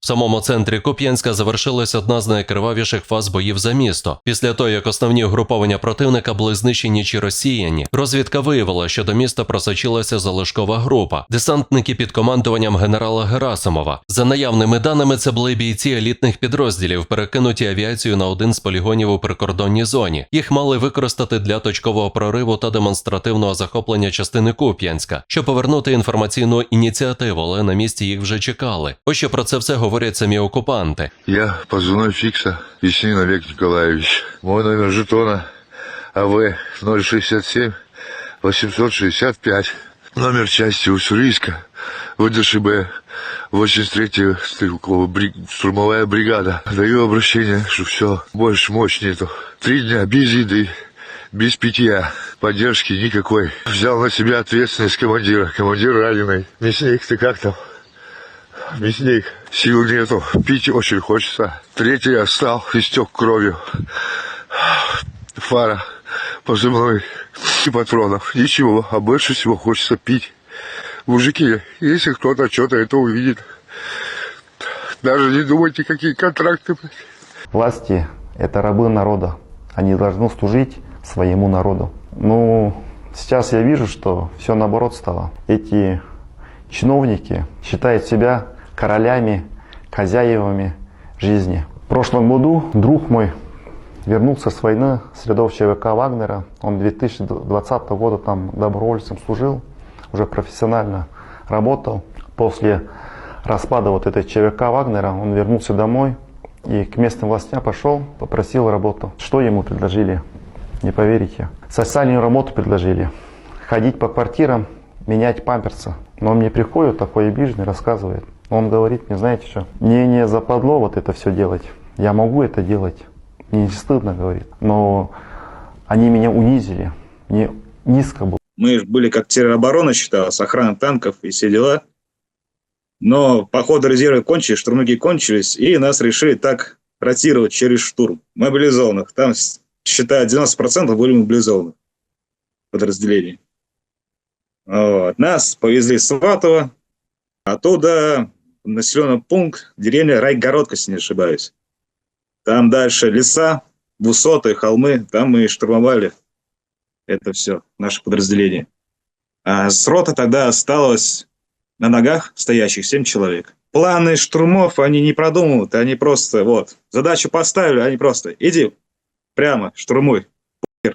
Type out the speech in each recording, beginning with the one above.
В самому центрі Куп'янська завершилась одна з найкривавіших фаз боїв за місто. Після того, як основні угруповання противника були знищені чи розсіяні, розвідка виявила, що до міста просочилася залишкова група, десантники під командуванням генерала Герасимова. За наявними даними, це були бійці елітних підрозділів, перекинуті авіацією на один з полігонів у прикордонній зоні. Їх мали використати для точкового прориву та демонстративного захоплення частини Куп'янська, щоб повернути інформаційну ініціативу, але на місці їх вже чекали. Ось що про це все говорять самі окупанти. Я позывной Фикса, Веснин Олег Николаевич. Мой номер жетона АВ 067 865. Номер части Уссурийска, ВДШБ 83-я стрелковая бри- штурмовая бригада. Даю обращение, что все, больше мощь нету. Три дня без еды, без питья, поддержки никакой. Взял на себя ответственность командира. Командир раненый. Мясник, ты как там? Мясник, сил нету, пить очень хочется. Третий остал, истек кровью. Фара, позывной и патронов. Ничего, а больше всего хочется пить. Мужики, если кто-то что-то это увидит, даже не думайте, какие контракты. Власти – это рабы народа. Они должны служить своему народу. Ну, сейчас я вижу, что все наоборот стало. Эти чиновники считают себя королями, хозяевами жизни. В прошлом году друг мой вернулся с войны с рядов ЧВК Вагнера. Он 2020 года там добровольцем служил, уже профессионально работал. После распада вот этой ЧВК Вагнера он вернулся домой и к местным властям пошел, попросил работу. Что ему предложили? Не поверите. Социальную работу предложили. Ходить по квартирам, менять памперсы. Но мне приходит, такой обиженный, рассказывает. Он говорит, мне знаете что, мне не западло вот это все делать. Я могу это делать. Мне не стыдно, говорит. Но они меня унизили. Мне низко было. Мы ж были как тероборона считалось, охрана танков и все дела. Но по ходу резервы кончились, штурмовики кончились, и нас решили так ротировать через штурм мобилизованных. Там, считая 90% были мобилизованных подразделений. Вот. Нас повезли в Сватово, оттуда населенный пункт, деревня Райгородка, если не ошибаюсь. Там дальше леса, высоты, холмы, там мы штурмовали это все, наше подразделение. А с роты тогда осталось на ногах стоящих 7 человек. Планы штурмов они не продумывают, они просто вот, задачу поставили, они просто иди прямо, штурмуй.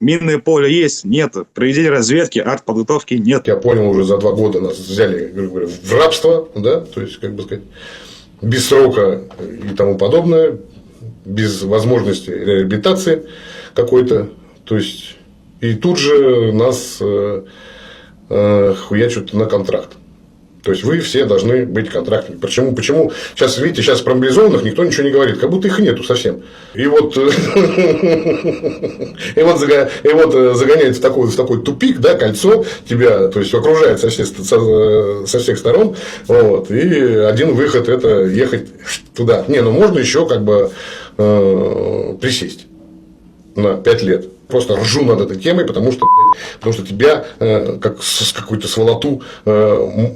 Минное поле есть? Нет. Проведение разведки, артподготовки нет. Я понял, уже за два года нас взяли, говоря, в рабство, да, то есть, как бы сказать, без срока и тому подобное, без возможности реабилитации какой-то, то есть, и тут же нас э, э, хуячут на контракт. То есть вы все должны быть контрактными. Почему? Почему? Сейчас, видите, сейчас про мобилизованных никто ничего не говорит, как будто их нету совсем. И вот, э, и вот, и вот э, загоняет в такой, в такой тупик, да, кольцо тебя, то есть окружает со всех, со, со всех сторон. Вот, и один выход это ехать туда. Не, ну можно еще как бы э, присесть на 5 лет. Просто ржу над этой темой, потому что, блядь, потому что тебя э, как с, какой-то сволоту э,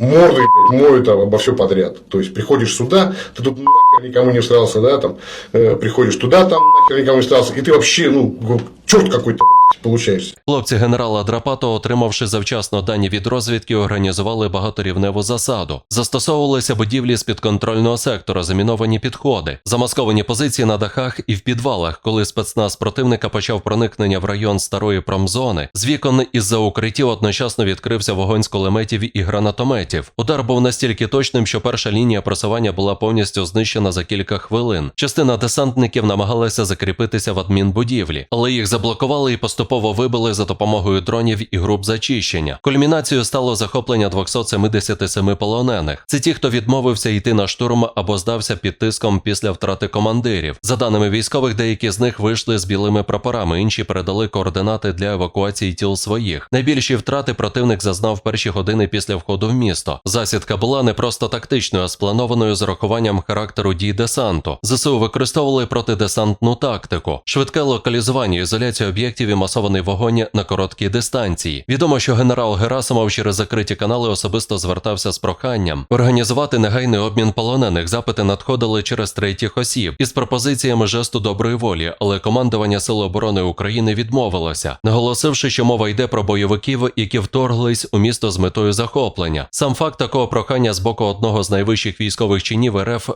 мордой блядь, моют обо все подряд. То есть приходишь сюда, ты тут нахер никому не всрался, да, там, э, приходишь туда, там нахер никому не всрался, и ты вообще, ну, черт какой-то блядь. Хлопці генерала Драпато, отримавши завчасно дані від розвідки, організували багаторівневу засаду. Застосовувалися будівлі з підконтрольного сектора, заміновані підходи, замасковані позиції на дахах і в підвалах, коли спецназ противника почав проникнення в район старої промзони. З вікон із-за укриттів одночасно відкрився вогонь з кулеметів і гранатометів. Удар був настільки точним, що перша лінія просування була повністю знищена за кілька хвилин. Частина десантників намагалася закріпитися в адмінбудівлі, але їх заблокували і поступово вибили за допомогою дронів і груп зачищення. Кульмінацією стало захоплення 277 полонених. Це ті, хто відмовився йти на штурм або здався під тиском після втрати командирів. За даними військових, деякі з них вийшли з білими прапорами, інші передали координати для евакуації тіл своїх. Найбільші втрати противник зазнав перші години після входу в місто. Засідка була не просто тактичною, а спланованою з урахуванням характеру дій десанту. ЗСУ використовували протидесантну тактику, швидке локалізування, ізоляція об'єктів і масований вогонь на короткій дистанції. Відомо, що генерал Герасимов через закриті канали особисто звертався з проханням організувати негайний обмін полонених. Запити надходили через третіх осіб із пропозиціями жесту доброї волі, але командування Сил оборони України відмовилося, наголосивши, що мова йде про бойовиків, які вторглись у місто з метою захоплення. Сам факт такого прохання з боку одного з найвищих військових чинів РФ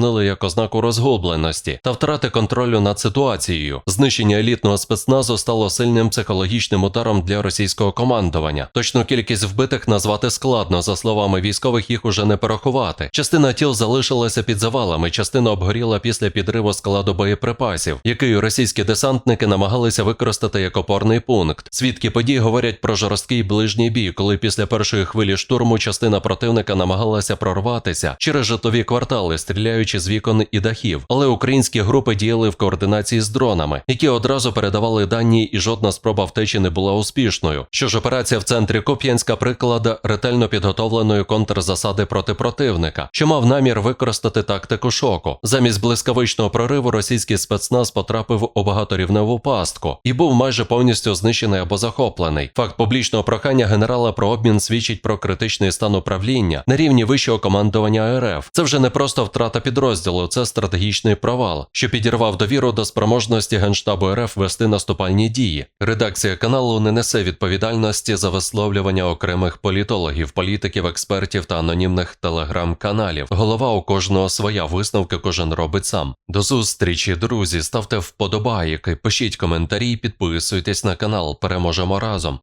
розцінили як ознаку розгубленості та втрати контролю над ситуацією. Знищення елітного спецназу стало сильним психологічним ударом для російського командування. Точну кількість вбитих назвати складно. За словами військових, їх уже не порахувати. Частина тіл залишилася під завалами, частина обгоріла після підриву складу боєприпасів, який російські десантники намагалися використати як опорний пункт. Свідки подій говорять про жорсткий ближній бій, коли після першої хвилі штурму частина противника намагалася прорватися через житлові квартали, стріляючи з вікон і дахів. Але українські групи діяли в координації з дронами, які одразу передавали дані, і жодна спроба втечі не була успішною. Що ж операція в центрі Куп'янська приклад ретельно підготовленої контрзасади проти противника, що мав намір використати тактику шоку. Замість блискавичного прориву російський спецназ потрапив у багаторівневу пастку і був майже повністю знищений або захоплений. Факт публічного прохання генерала про обмін свідчить про критичний стан управління на рівні вищого командування РФ. Це вже не просто втрата підрозділу, це стратегічний провал, що підірвав довіру до спроможності генштабу РФ вести наступальні дії. Редакція каналу не несе відповідальності за висловлювання окремих політологів, політиків, експертів та анонімних телеграм-каналів. Голова у кожного своя висновки кожен робить сам. До зустрічі, друзі. Ставте вподобайки, пишіть коментарі, підписуйтесь на канал. Переможемо разом.